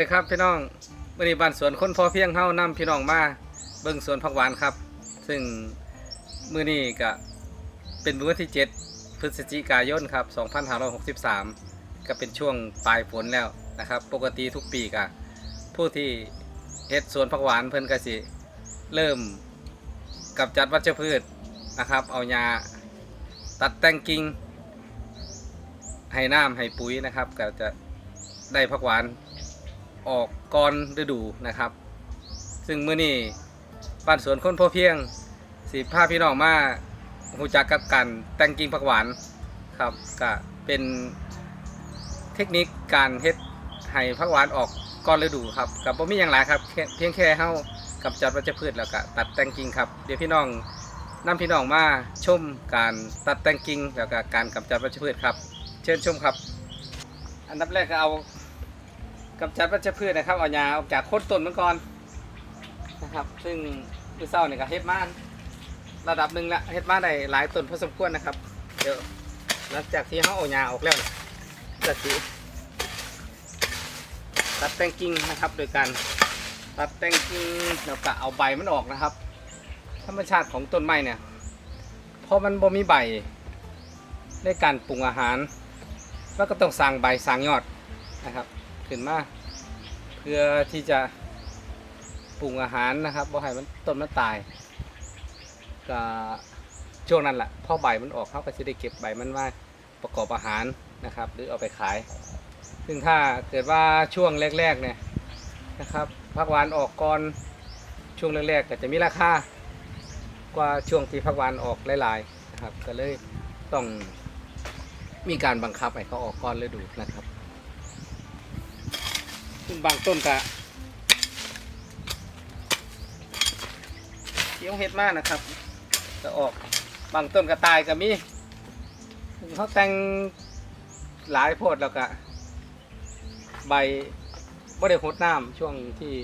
ดีครับพี่น้องวันนี้บ้านสวนคนพอเพียงเฮานํพี่น้องมาเบิ่งสวนผักหวานครับ ซึ่งมื้อนี้ก็เป็นมื้อวันที่ 7 พฤศจิกายนครับ 2563 ก็เป็นช่วงปลายฝนแล้วนะครับ ปกติทุกปีก็ผู้ที่เฮ็ดสวนผักหวานเพิ่นก็สิ เริ่มกับจัดวัชพืชนะครับ เอาหญ้าตัดแต่งกิ่งให้น้ำให้ปุ๋ยนะครับ ก็จะได้ผักหวาน ออกก่อนฤดูนะครับ ซึ่งมื้อนี้บ้านสวนคนพอเพียงสิพาพี่น้องมาหูจักกับการแต่งกิ่งผักหวานครับก็เป็นเทคนิคการเฮ็ดให้ผักหวานออกก่อนฤดูครับกับบ่มีอย่างหลายครับเพียงแค่เฮากับจัดวัชพืชแล้วก็ตัดแต่งกิ่งครับเดี๋ยวพี่น้องนํพี่น้องมาชมการตัดแต่งกิ่งแล้วก็การกำจัดวัชพืชครับ เชิญชมครับ อันดับแรกก็เอา กำจัดวัชพืชนะครับเอาหญ้าออกจากโคนต้นมันก่อนนะครับ ซึ่งมือเศร้าเนี่ยก็เฮ็ดมาระดับหนึ่งละเฮ็ดมาได้หลายต้นพอสมควรนะครับ เดี๋ยวหลังจากที่เขาเอาหญ้าออกแล้วเนี่ยก็สิตัดแต่งกิ่งนะครับ โดยการตัดแต่งกิ่งแล้วก็เอาใบมันออกนะครับ ธรรมชาติของต้นไม้เนี่ยพอมันบ่มีใบในการปรุงอาหาร แล้วก็ต้องสร้างใบสร้างยอดนะครับ ขึ้นมาเพื่อที่จะปรุงอาหารนะครับบ่ให้มันต้นมันตายก็ช่วงนั้นแหละพอใบมันออกเขาก็จะได้เก็บใบมันมาประกอบอาหารนะครับ หรือเอาไปขาย ซึ่งถ้าเกิดว่าช่วงแรกๆเนี่ยนะครับผักหวานออกก่อนช่วงแรกๆก็จะมีราคากว่าช่วงที่ผักหวานออกหลายๆนะครับ ก็เลยต้องมีการบังคับให้เขาออกก่อนฤดูนะครับ ซึ่งบางต้นกะเขียวเห็ดมากนะครับจะออกบางต้นก็ตายก็มีเขาแต่งหลายโพดแล้วก็ใบไม่ได้หดน้ำช่วงที่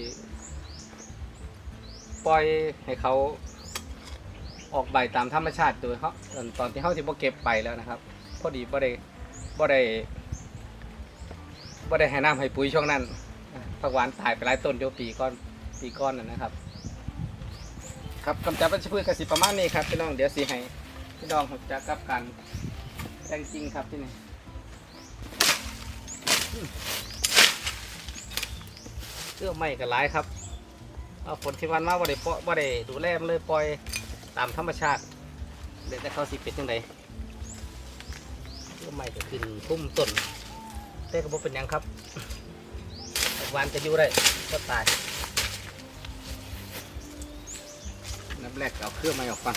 ปล่อยให้เขาออกใบตามธรรมชาติโดยเขาตอนที่เขาที่บ่เก็บใบแล้วนะครับ พอดีบ่ได้บ่ได้บ่ได้ให้น้ำให้ปุ๋ยช่วงนั้น ผักหวานตายไปหลายต้นโยปีก้อนปีก้อนนะนะครับ ครับกำจัดวัชพืชกสิประมาณนี้ครับพี่น้องเดี๋ยวสีให้พี่น้องผมจะกับการแต่งจริงครับที่นี่เอื้อไม่กันหลายครับเอาผลที่วันมาบ่ได้ปล่อบ่ได้ดูแลมันเลยปล่อยตามธรรมชาติเดี๋ยวจะเข้าสิเป็ดยังไงเอื้อไม่ก็ขึ้นพุ่มต้นแต่ก็บ่เป็นยังครับ วานจะอยู่ได้ก็ตายน้ำแรกเอาเครื่องไม้ออกก่อน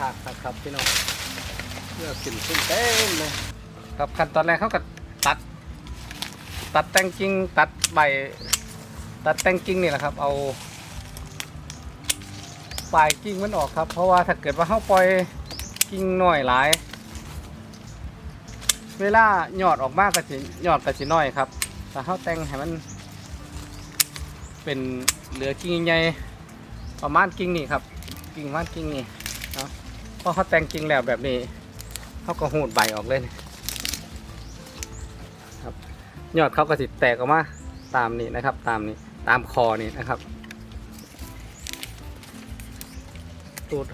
วานธรรมชาติครับครับพี่น้องเพื่อกินขึ้นเต็มเลยครับขั้นตอนแรกเขาก็ตัด ตัดแตงกิ่งตัดใบ ตัดแตงกิ่งนี่แหละครับ เอาปลายกิ่งมันออกครับ เพราะว่าถ้าเกิดว่าเขาปล่อยกิ่งหน่อยหลาย เวลาหยอดออกมากก็สิหยอดก็สิน้อยครับแต่เขาแต่งให้มันเป็นเหลือกิ่งใหญ่ประมาณกิ่งนี่ครับ กิ่งประมาณกิ่งนี่เนาะ พอเขาแต่งกิ่งแล้วแบบนี้เขาก็หูดใบออกเลยครับยอดเขาก็สิแตกออกมาตามนี้นะครับ ตามนี้ตามคอนี่นะครับตูด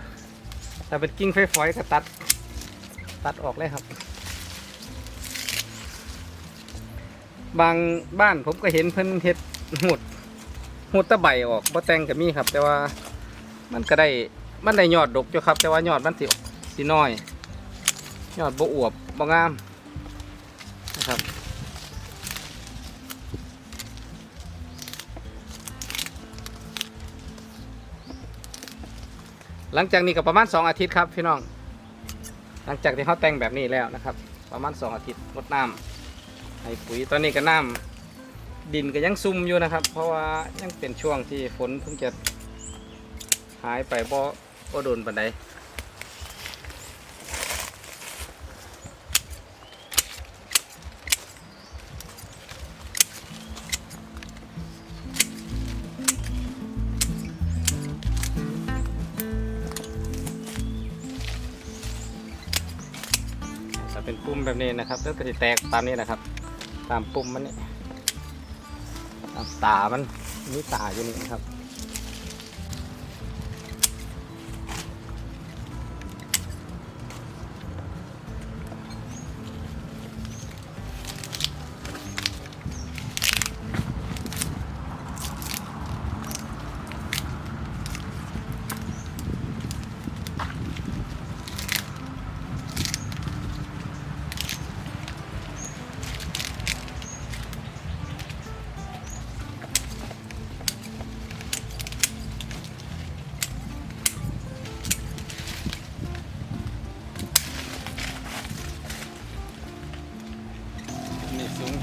แต่เป็นกิ่งไฟฝอยก็ตัดตัดออกเลยครับ บางบ้านผมก็เห็นเพิ่นเฮ็ดหูดหูดตะใบออกบ่แต่งก็มีครับ แต่ว่ามันก็ได้ มันได้ยอดดกจ้ะครับ แต่ว่ายอดมันสิสิน้อย ยอดบอวบบางามนะครับหลังจากนี้ก็ประมาณ 2 อาทิตย์ครับพี่น้อง หลังจากที่เขาแต่งแบบนี้แล้วนะครับ ประมาณ 2 อาทิตย์ลดน้ำให้ปุ๋ยตอนนี้ก็น้ำดินก็ยังซุ่มอยู่นะครับ เพราะว่ายังเป็นช่วงที่ฝนเพิ่งจะหายไปเพราะ บ่โดนปานใดเป็นปุ่มแบบนี้นะครับ แล้วก็จะแตกตามนี้นะครับ ตามปุ่มมันนี่ตามตามันมีตาอยู่นี่นะครับ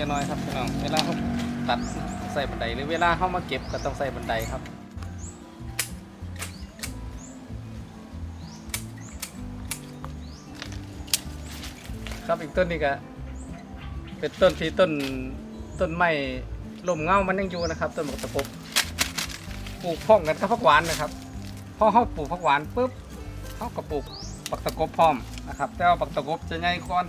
จะน้อยครับพี่น้องเวลาเขาตัดใส่บันไดหรือเวลาเขามาเก็บก็ต้องใส่บันไดครับครับอีกต้นนี้ก็เป็นต้นที่ต้นต้นไม้ลมเงามันยังอยู่นะครับ ต้นบักตะกบปลูกพ้องกันกับผักหวานนะครับพอเขาปลูกผักหวานปุ๊บเขาก็ปลูกบักตะกบพร้อมนะครับ แต่ว่าบักตะกบจะใหญ่ก่อน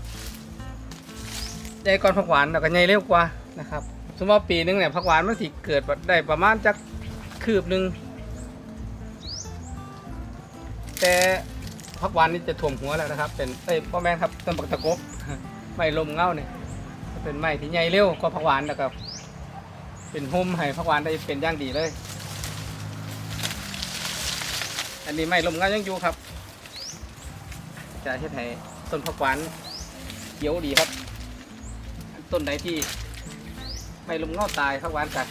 ใหญ่ก่อนผักหวานแล้วก็ใหญ่เร็วกว่านะครับสมมติว่าปีหนึงเนี่ยผักหวานมันสิเกิดได้ประมาณจักคืบหนึ่งแต่ผักหวานนี่จะถ่วมหัวแล้วนะครับ เป็นเอ้ยพ่อแม่ครับต้นบักตะกบไม้ลมเงาเนี่ยเป็นไม้ที่ใหญ่เร็วกว่าผักหวานแล้วก็เป็นห่มให้ผักหวานได้เป็นย่างดีเลย อันนี้ไม้ลมเงายังอยู่ครับ จะเฮ็ดให้ต้นผักหวานเขียวดีครับ ต้นไหนที่ไม่ลมเงาตายข้าวหวานกัน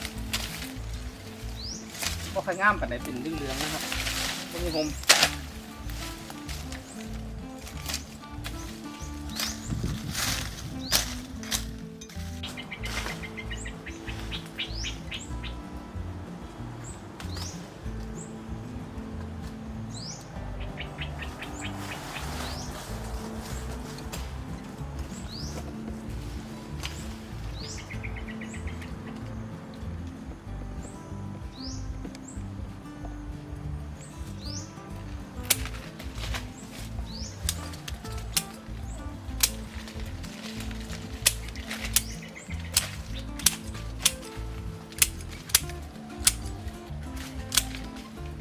ก็ค่อยงามปันไหนเป็นเหลืองๆนะครับก็มีผม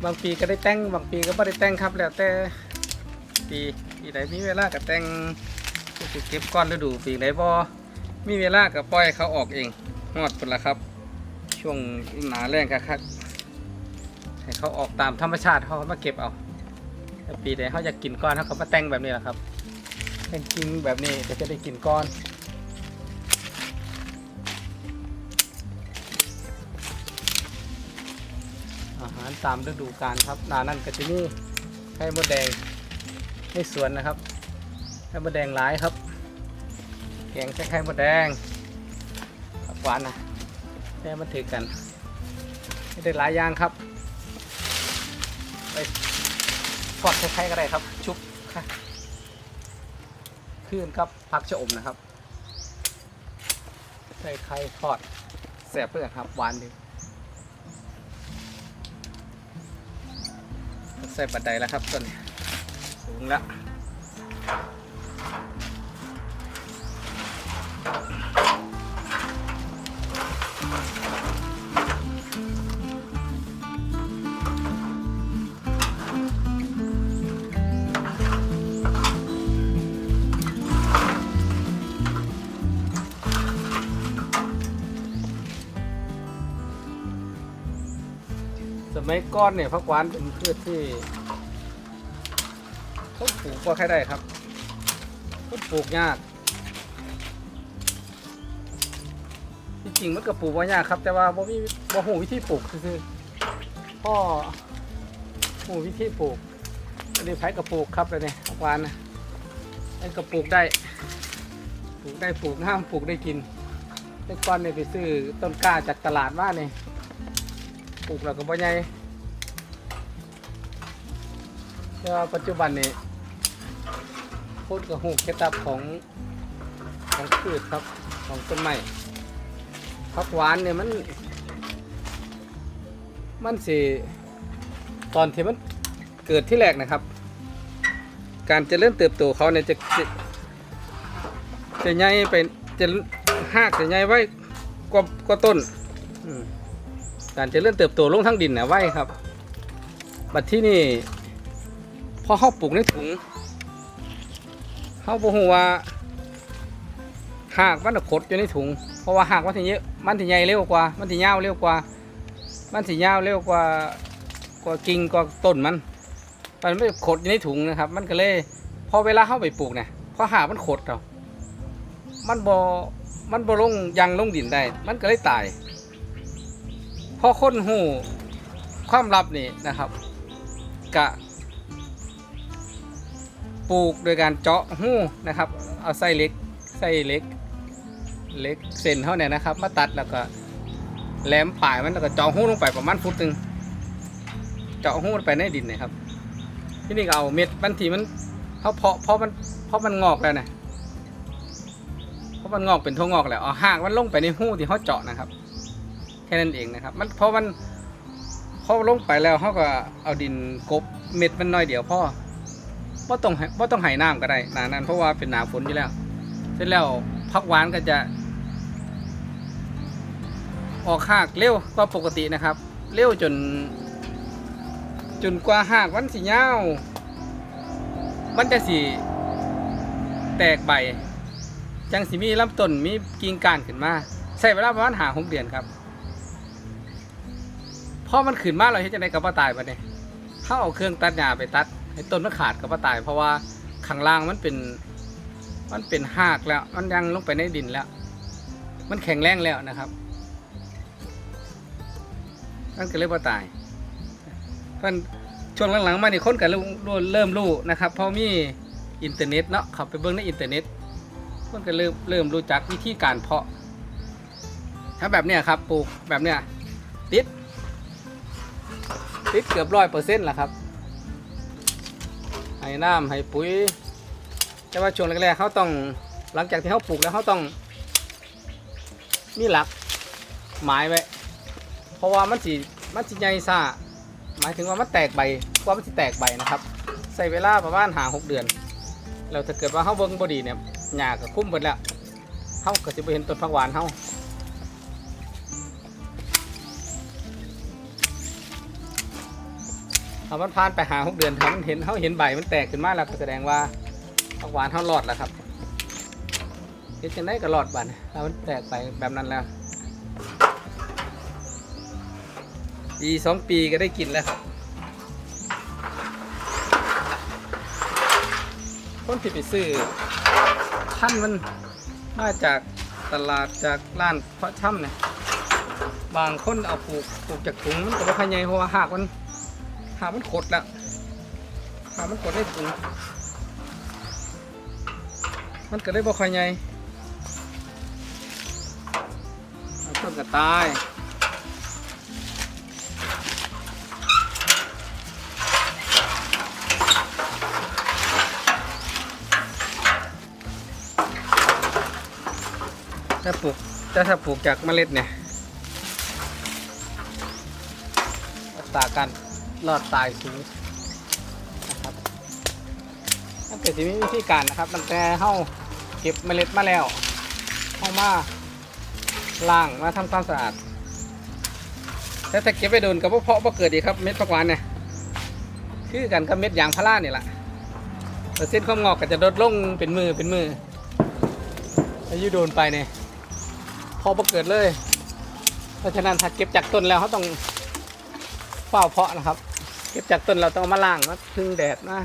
บางปีก็ได้แต่งบางปีก็ไม่ได้แต่งครับแล้วแต่ปีปีไหนมีเวลาก็แต่งเก็บก้อนฤดูปีไหนบ่มีเวลาก็ปล่อยเขาออกเองหอดปุ่นละครับ ช่วงหนาแรงก็คักให้เขาออกตามธรรมชาติเขามาเก็บเอาปีไหนเขาอยากกินก้อนเขาก็มาแต่งแบบนี้แหละครับแต่งกินแบบนี้ก็จะได้กินก้อน ตามฤดูกาลครับนานั่นก็จะมีไข่มดแดงในสวนนะครับไข่มดแดงหลายครับแกงใช้ไข่มดแดงกหวานนะแม่มันถือกันไม่ได้หลายอย่างครับไปทอดไข่ๆก็ได้ครับ ชุบค่ะขึ้นกับผักชะอมนะครับใส่ไข่ทอดแสบเพื่อนครับหวานดี ใส่บันไดแล้วครับต้นนี้สูงแล้ว สมัยก้อนเนี่ยพักหวานเป็นพืชที่ต้นปลูกก็แค่ได้ครับต้นปลูกยากที่จริงมันก็ปลูกว่ายากครับ แต่ว่าบ่มีบ่หูวิธีปลูกคือพ่อหูวิธีปลูกอันนี้ไผ่กระปลูกครับเลยเนี่ยผักหวานนะไอ้กระปลูกได้ปลูกได้ปลูกห้ามปลูกได้กินแต่ก่อนเนี่ยไปซื้อต้นกล้าจากตลาดมาเนี่ย ปลูกแล้วก็บ่ใหญ่แต่ว่าปัจจุบันนี่พูดกับหูเคล็ดลับของของพืชครับของต้นไม้ผักหวานเนี่ยมัน มันสิตอนที่มันเกิดที่แรกนะครับ การเจะเริ่มเติบโตเขาเนี่ยจะจะจะใหญ่ไปจะหากจะใหญ่ไว้กว่ากว่าต้น อืม การเจะเริ่มเติบโตลงทั้งดินนะไว้ครับ บัดที่นี่พอเขาปลูกในถุงเขาบอกว่าหากมันขดอยู่ในถุง เพราะว่าหากมันถึงเยอะมันถึงใหญ่เร็วกว่า มันถึงยาวเร็วกว่า มันสียาวเร็วกว่ากว่ากิ่งกว่าต้นมัน มันไม่ขดอยู่ในถุงนะครับ มันก็เลยพอเวลาเข้าไปปลูกเนี่ยพอหากมันขดเรามันบอมันบอลงยังลงดินได้ มันก็เลยตาย พอคนหูความลับนี่นะครับกะปลูกโดยการเจาะหูนะครับ เอาไส้เล็กไส้เล็กเล็กเส้นเท่านี่ยนะครับ มาตัดแล้วก็แหลมปลายมันแล้วก็เจาะหูลงไปประมาณฟุตหนึ่งเจาะหูลงไปในดินนะครับ ที่นี่ก็เอาเม็ดบางทีมันเขาเพาะเพราะมันเพราะมันงอกแล้วนะเพราะมันงอกเป็นทั่วงอกแล้วเอาหากมันลงไปในหูที่เขาเจาะนะครับ ค่นั้นเองนะครับ มันเพราะมันพอลงไปแล้วเขาก็เอาดินกบเม็ดมันน้อยเดียวพ่อพ่ต้องให้พ่ต้องไห้น้ำก็ได้หนานั้นเพราะว่าเป็นหนาฝนอยู่แล้ว เสร็จแล้วพักหวานก็จะ ออกหากเร็วกว่าปกตินะครับ เร็วจน จนกว่าหากมันสีเงาวมันจะสีแตกใบ จังสีมีลำต้นมีกิ่งก้านขึ้นมาใช้เวลาประมาณหาหกเดือนครับ พอมันขึ้นมาเราเห็นจะได้กับว่าตายปเนี่ยถ้าเอาเครื่องตัดหญ้าไปตัดให้ต้นมันขาดกับว่าตาย เพราะว่าข้างล่างมันเป็น มันเป็นหากแล้ว มันยังลงไปในดินแล้ว มันแข็งแรงแล้วนะครับนั่นก็เรียกว่าตายเพิ่นช่วงหลังๆมานี่คนก็เริ่มเริ่มรู้นะครับเพราะมีอินเทอร์เน็ตเนาะเขาไปเบิ่งในอินเทอร์เน็ตคนก็เริ่มเริ่มรู้จักวิธีการเพาะ ถ้าแบบเนี้ยครับปลูกแบบเนี้ยติด ติดเกือบร้อยเปอร์เซ็นต์ละครับให้น้ำให้ปุ๋ย แต่ว่าช่วงแรกๆเขาต้องหลังจากที่เขาปลูกแล้วเขาต้องมีหลักหมายไว้เพราะว่ามันสิมันสิใหญ่ซ่าหมายถึงว่ามันแตกใบว่ามันสิแตกใบนะครับ ใส่เวลาประมาณหาหกเดือนแล้วถ้าเกิดว่าเฮาเบิ่งบ่ดีเนี่ยหญ้าก็คุ้มเบิดแล้วเฮาก็สิบ่เห็นต้นผักหวานเฮา ถ้ามันผ่านไปหาหกเดือนถ้ามันเห็นเฮาเห็นใบมันแตกขึ้นมาแล้วก็แสดงว่าผักหวานเฮารอดแล้วครับเฮ็ดจังได๋ก็รอดบัดถ้ามันแตกไปแบบนั้นแล้วปีสองปีก็ได้กินแล้วครับคนที่ไปซื้อท่านมันมาจากตลาดจากร้านเพาะช่ำเนี่ยบางคนเอาปลูกปลูกจากถุงมันก็ไม่ค่อยใหญ่เพราะว่าหากมันามันขดแล้วหามันขดได้ถุงมันก็ได้บ่ค่อยใหญ่ต้นกระตายถ้าปลูกถ้าถ้าปลูกจากเมล็ดเนี่ยตากา รรอดตายสูงนะครับถ้าเกิดที่มีวิธีการนะครับตั้งแต่เฮาเก็บเมล็ดมาแล้วเฮามาล้างมาทำความสะอาดแต่ถ้าเก็บไปโดนกับเพาะบ่เกิดอีกครับเม็ดผักหวานเนี่ยคือกันกับเม็ดยางพาราเนี่ยแหละเปอร์เซ็นต์ความงอกก็จะลดลงเป็นมือเป็นมืออายุโดนไปเนี่ยพอประเกิดเลย เพราะฉะนั้นถ้าเก็บจากต้นแล้วเขาต้องเฝ้าเพาะนะครับ เก็บจากต้นเราต้องเอามาล้างมาพึ่งแดดนะ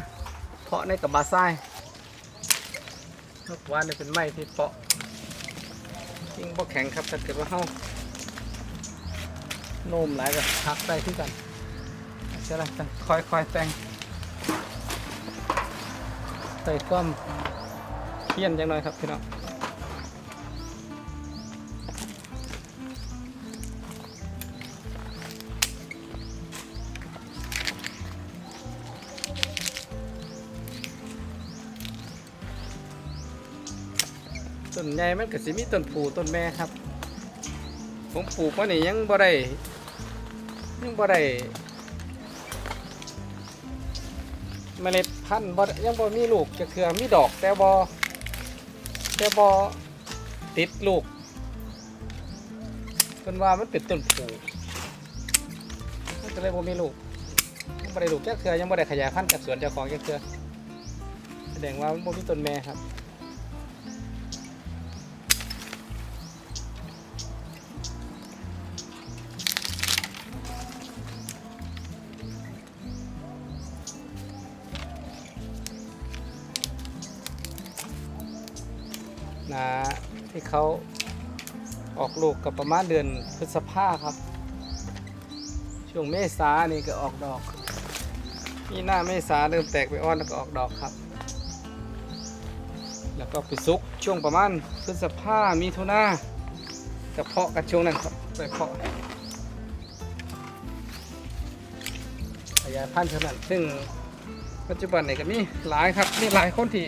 เพาะในกับบาซ่ายนกว่านี่เป็นไม้ที่เพาะยิ่งพวกแข็งครับถ้าเกิดว่าเขาโน้มหลายก็หักได้ที่กันใช่ไหมค่อยๆแต่งส่ความเพี้ยนจังหน่อยครับพี่น้อง ต้นใหญ่มันก็สิมีต้นผูต้นแม่ครับ ผมปลูกมานี่ยังบ่ได้ยังบ่ได้เมล็ดพันธุ์บ่ยังบ่มีลูกจะเคือมีดอกแต่บ่แต่บ่ติดลูกเพิ่นว่ามันเป็นต้นผูมันก็เลยบ่มีลูกยังบ่ได้ลูกจักเทื่อยังบ่ได้ขยายพันธุ์จากสวนเจ้าของจักเทื่อแสดงว่ามันบ่มีต้นแม่ครับ ที่เขาออกลูกกับประมาณเดือนพฤษภาครับ ช่วงเมษานี่ก็ออกดอกมีหน้าเมษาเริ่มแตกไปอ่อนแล้วก็ออกดอกครับ แล้วก็ไปซุกช่วงประมาณพฤษภามีทุนาจะเพาะกันช่วงนั้นครับไปเพาะขยายพันธุ์เท่านั้นซึ่งปัจจุบันนี่ก็มีหลายครับมีหลายคนที่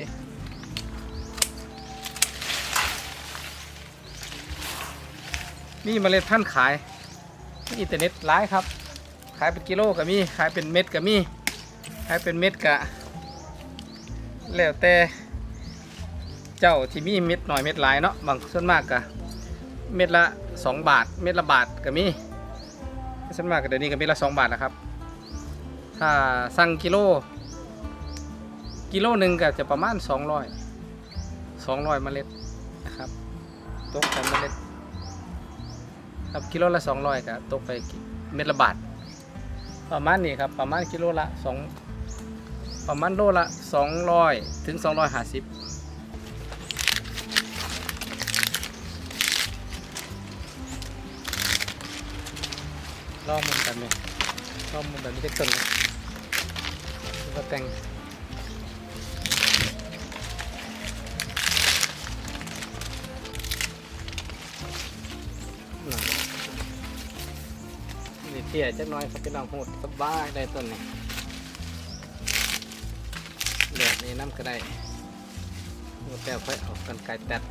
มีเมล็ดพันขายที่อินเทอร์เน็ตหลายครับ ขายเป็นกิโลก็มีขายเป็นเม็ดก็มีขายเป็นเม็ดก็แล้วแต่เจ้าที่มีเม็ดหน่อยเม็ดหลายเนาะบางส่วนมากก็เม็ดละ 2 บาท เม็ดละบาทก็มีส่วนมากเดี๋ยวนี้ก็เม็ดละ 2 บาทนะครับ ถ้าสั่งกิโล กิโลหนึ่งก็จะประมาณ 200 200เมล็ดนะครับตกแต่เมล็ด ครับกิโลละสองร้อยครับตกไปเม็ดละบาทประมาณนี้ครับประมาณกิโลละสองประมาณโลละสองร้อยถึงสองร้อยห้าสิบลองมันกันไหมลองมันแบบนี้ได้ต้นเลยก็แต่ง เที่ยจักหน้อยครับพี่น้องโหดสบายได้ต้นนี้เหลือนี่น้ำก็ได้หมดแล้วค่อยเอากันไกรตัด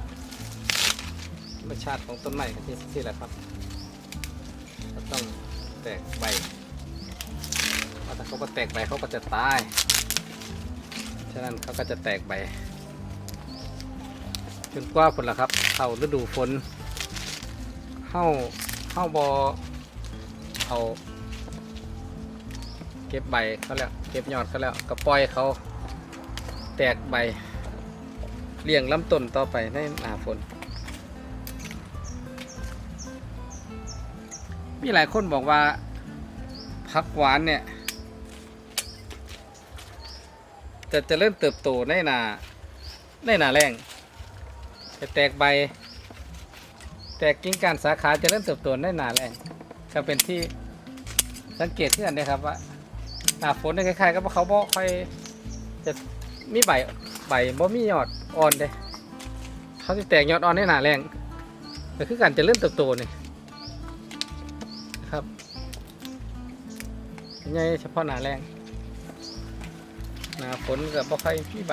ธรรมชาติของต้นไม้ก็ที่ที่แหละครับก็ต้องแตกใบเพราะถ้าเขาก็แตกใบเขาก็จะตาย ฉะนั้นเขาก็จะแตกใบจนกว่าฝนละครับ เข้าฤดูฝนเข้าเข้าบอ เอา เก็บใบเขาแล้ว เก็บยอดเขาแล้วก็ปล่อยเขาแตกใบเลี้ยงลำต้นต่อไปในหน้าฝน มีหลายคนบอกว่าผักหวานเนี่ยจะจะเริ่มเติบโตในหนาในหนาแรงจะแตกใบ แตกกิ่งการสาขาจะเริ่มเติบโตในหนาแรง ก็เป็นที่สังเกตที่กันนะครับว่าหน้าฝนเนี่ยคล้ายๆกับว่าเขาบ่ค่อยจะมีใบใบบ่มียอดอ่อนเด้เขาจะแตกยอดอ่อนในหนาแรงก็คือการจะเริ่มเติบโตนี่นะครับใหญ่เฉพาะหนาแรงหนาฝนก็บ่ค่อยมีใบ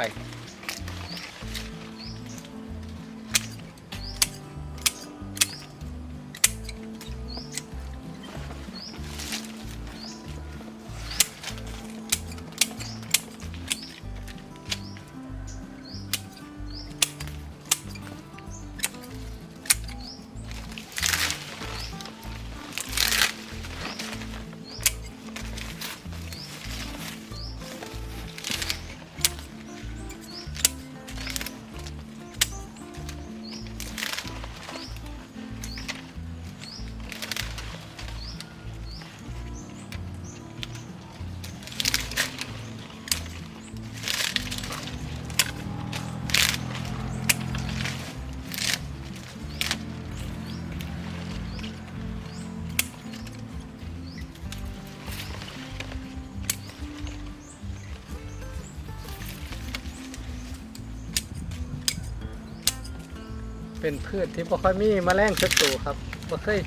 เป็นพืชที่บ่ค่อยมีแมลงศัตรูครับบ่เคย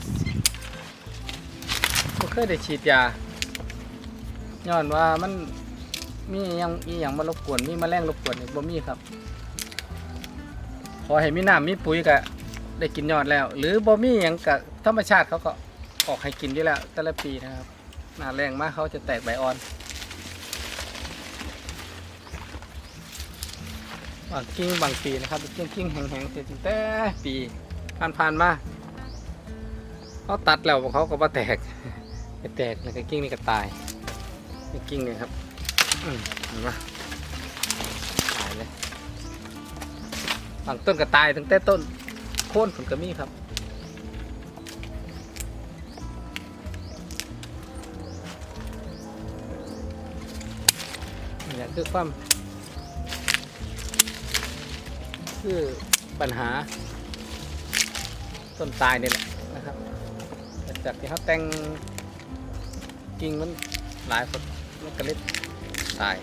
บ่เคยได้ฉีดยาย้อนว่ามันมีหยังอีหยังมารบกวนมีแมลงรบกวนนี่บ่มีครับขอให้มีน้ำมีปุ๋ยก็ได้กินยอดแล้ว หรือบ่มีหยังก็ธรรมชาติเขาก็ออกให้กินอยู่แล้วแต่ละปีนะครับหน้าแรงมากเขาจะแตกใบอ่อน บางกิ่งบางปีนะครับกิ่งกิ่งแห้งๆเสร็จตั้งแต่ปีผ่านๆมาเขาตัดแล้วเขาก็มาแตกแตกแล้วก็กิ่งนี่ก็ตายกิ่งเนี่ยครับมเห็นไหมตายเลยบางต้นก็ตายตั้งแต่ต้นโค่นผลก็มีครับนี่แหละคือความ คือปัญหา ต้นตายนี่แหละนะครับจากที่เขาแต่งกิ่งมันหลายคนมันก็เลยตาย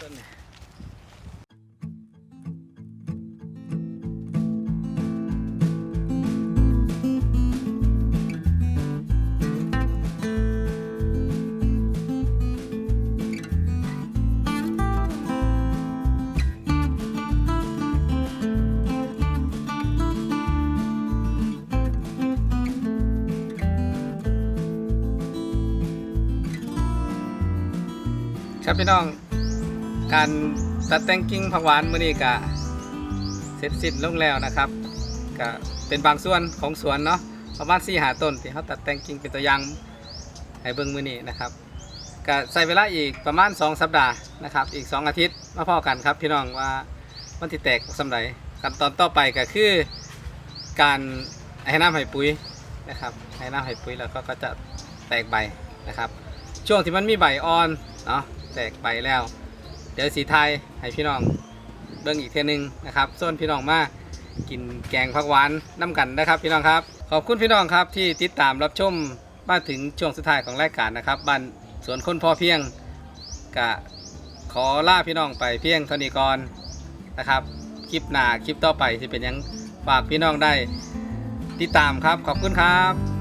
ต้นนี้ครับพี่น้อง การตัดแต่งกิ่งผักหวานมื้อนี้ก็เสร็จสิ้นลงแล้วนะครับก็เป็นบางส่วนของสวนเนาะประมาณ4หาต้นที่เขาตัดแต่งกิ่งเป็นตัวอย่างให้เบิ่งมื้อนี้นะครับก็ใส่เวลาอีกประมาณ 2 สัปดาห์นะครับ อีก 2 อาทิตย์มาพอกันครับ พี่น้องว่ามันสิแตกสำไรขั้นตอนต่อไปก็คือการให้น้ำให้ปุ๋ยนะครับให้น้ำให้ปุ๋ยแล้วก็ก็จะแตกใบนะครับ ช่วงที่มันมีใบอ่อนเนาะแตกใบแล้ว ดี๋ยวสีไทยให้พี่น้องเบิ่งอีกเทนึงนะครับส่วนพี่น้องมากินแกงผักหวานน้ำกันนะครับ พี่น้องครับขอบคุณพี่น้องครับที่ติดตามรับชมมาถึงช่วงสุดท้ายของรายการนะครับบ้านสวนคนพอเพียงกะขอล่าพี่น้องไปเพียงเท่านี้ก่อนนะครับคลิปหน้าคลิปต่อไปจะเป็นยังฝากพี่น้องได้ติดตามครับขอบคุณครับ